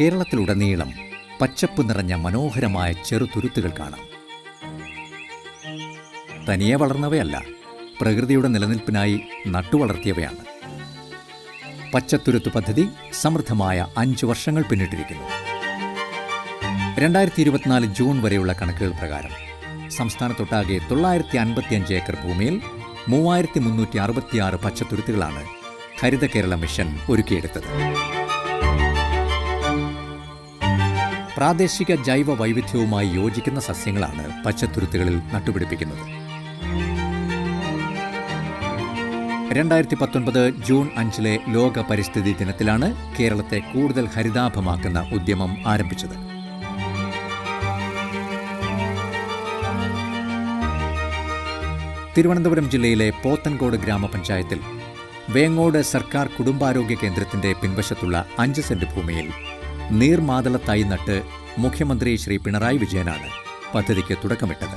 കേരളത്തിലുടനീളം പച്ചപ്പ് നിറഞ്ഞ മനോഹരമായ ചെറുതുരുത്തുകൾ കാണാം. തനിയെ വളർന്നവയല്ല പ്രകൃതിയുടെ നിലനിൽപ്പിനായി നട്ടുവളർത്തിയവയാണ് പച്ചത്തുരുത്ത് പദ്ധതി സമൃദ്ധമായ അഞ്ച് വർഷങ്ങൾ പിന്നിട്ടിരിക്കുന്നു. രണ്ടായിരത്തി ഇരുപത്തിനാല് ജൂൺ വരെയുള്ള കണക്കുകൾ പ്രകാരം സംസ്ഥാനത്തൊട്ടാകെ തൊള്ളായിരത്തി അൻപത്തിയഞ്ച് ഏക്കർ ഭൂമിയിൽ മൂവായിരത്തി മുന്നൂറ്റി അറുപത്തിയാറ് പച്ചത്തുരുത്തുകളാണ് ഹരിത കേരള മിഷൻ ഒരുക്കിയെടുത്തത്. പ്രാദേശിക ജൈവ വൈവിധ്യവുമായി യോജിക്കുന്ന സസ്യങ്ങളാണ് പച്ചത്തുരുത്തുകളിൽ നട്ടുപിടിപ്പിക്കുന്നത്. രണ്ടായിരത്തി പത്തൊൻപത് ജൂൺ അഞ്ചിലെ ലോക പരിസ്ഥിതി ദിനത്തിലാണ് കേരളത്തെ കൂടുതൽ ഹരിതാഭമാക്കുന്ന ഉദ്യമം ആരംഭിച്ചത്. തിരുവനന്തപുരം ജില്ലയിലെ പോത്തൻകോട് ഗ്രാമപഞ്ചായത്തിൽ വേങ്ങോട് സർക്കാർ കുടുംബാരോഗ്യ കേന്ദ്രത്തിന്റെ പിൻവശത്തുള്ള അഞ്ച് സെന്റ് ഭൂമിയിൽ നീർമാതള തൈ നട്ട് മുഖ്യമന്ത്രി ശ്രീ പിണറായി വിജയനാണ് പദ്ധതിക്ക് തുടക്കമിട്ടത്.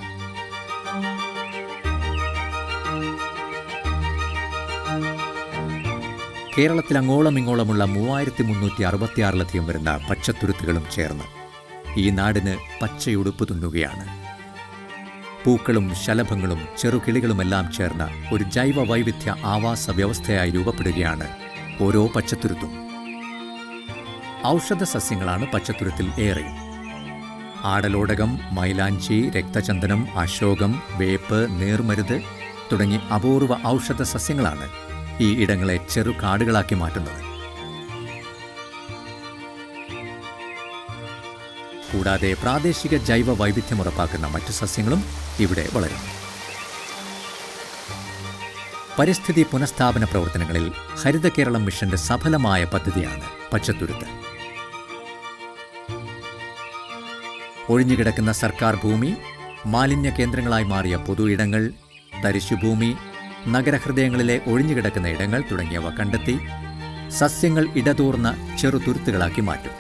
കേരളത്തിൽ അങ്ങോളം ഇങ്ങോളമുള്ള മൂവായിരത്തി മുന്നൂറ്റി അറുപത്തിയാറിലധികം വരുന്ന പച്ചത്തുരുത്തുകളും ചേർന്ന് ഈ നാടിന് പച്ചയുടുപ്പ് തുന്നുകയാണ്. പൂക്കളും ശലഭങ്ങളും ചെറുകിളികളുമെല്ലാം ചേർന്ന ഒരു ജൈവ വൈവിധ്യ ആവാസ വ്യവസ്ഥയായി രൂപപ്പെടുകയാണ് ഓരോ പച്ചത്തുരുത്തും. ഔഷധ സസ്യങ്ങളാണ് പച്ചത്തുരത്തിൽ ഏറെ. ആടലോടകം മൈലാഞ്ചി രക്തചന്ദനം അശോകം വേപ്പ് നീർമരുത് തുടങ്ങി അപൂർവ ഔഷധ സസ്യങ്ങളാണ് ഈ ഇടങ്ങളെ ചെറുകാടുകളാക്കി മാറ്റുന്നത്. കൂടാതെ പ്രാദേശിക ജൈവ വൈവിധ്യം ഉറപ്പാക്കുന്ന മറ്റു സസ്യങ്ങളും ഇവിടെ വളരും പരിസ്ഥിതി പുനഃസ്ഥാപന പ്രവർത്തനങ്ങളിൽ ഹരിത കേരളം മിഷന്റെ സഫലമായ പദ്ധതിയാണ് പച്ചത്തുരുത്ത്. ഒഴിഞ്ഞുകിടക്കുന്ന സർക്കാർ ഭൂമി മാലിന്യ കേന്ദ്രങ്ങളായി മാറിയ പൊതു ഇടങ്ങൾ തരിശുഭൂമി നഗരഹൃദയങ്ങളിലെ ഒഴിഞ്ഞുകിടക്കുന്ന ഇടങ്ങൾ തുടങ്ങിയവ കണ്ടെത്തി സസ്യങ്ങൾ ഇടതൂർന്ന ചെറുതുരുത്തുകളാക്കി മാറ്റും.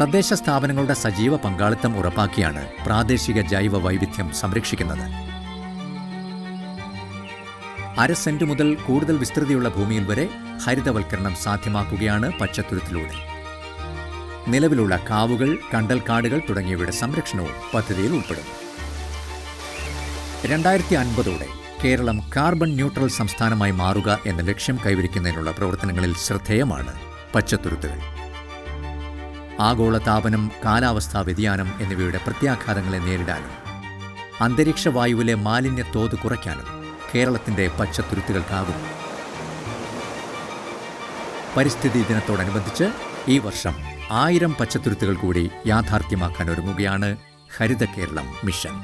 തദ്ദേശ സ്ഥാപനങ്ങളുടെ സജീവ പങ്കാളിത്തം ഉറപ്പാക്കിയാണ് പ്രാദേശിക ജൈവ വൈവിധ്യം സംരക്ഷിക്കുന്നത്. അര സെന്റ് മുതൽ കൂടുതൽ വിസ്തൃതിയുള്ള ഭൂമിയിൽ വരെ ഹരിതവൽക്കരണം സാധ്യമാക്കുകയാണ് പച്ചത്തുരുത്തിലൂടെ. നിലവിലുള്ള കാവുകൾ കണ്ടൽക്കാടുകൾ തുടങ്ങിയവയുടെ സംരക്ഷണവും പദ്ധതിയിൽ ഉൾപ്പെടും. രണ്ടായിരത്തി അൻപതോടെ കേരളം കാർബൺ ന്യൂട്രൽ സംസ്ഥാനമായി മാറുക എന്ന ലക്ഷ്യം കൈവരിക്കുന്നതിനുള്ള പ്രവർത്തനങ്ങളിൽ ശ്രദ്ധേയമാണ് പച്ചത്തുരുത്തുകൾ. ആഗോളതാപനം കാലാവസ്ഥാ വ്യതിയാനം എന്നിവയുടെ പ്രത്യാഘാതങ്ങളെ നേരിടാനും അന്തരീക്ഷ വായുവിലെ മാലിന്യ തോത് കുറയ്ക്കാനും കേരളത്തിന്റെ പച്ചത്തുരുത്തുകൾക്കാകും. പരിസ്ഥിതി ദിനത്തോടനുബന്ധിച്ച് ഈ വർഷം ആയിരം പച്ചത്തുരുത്തുകൾ കൂടി യാഥാർത്ഥ്യമാക്കാൻ ഒരുങ്ങുകയാണ് ഹരിത കേരളം മിഷൻ.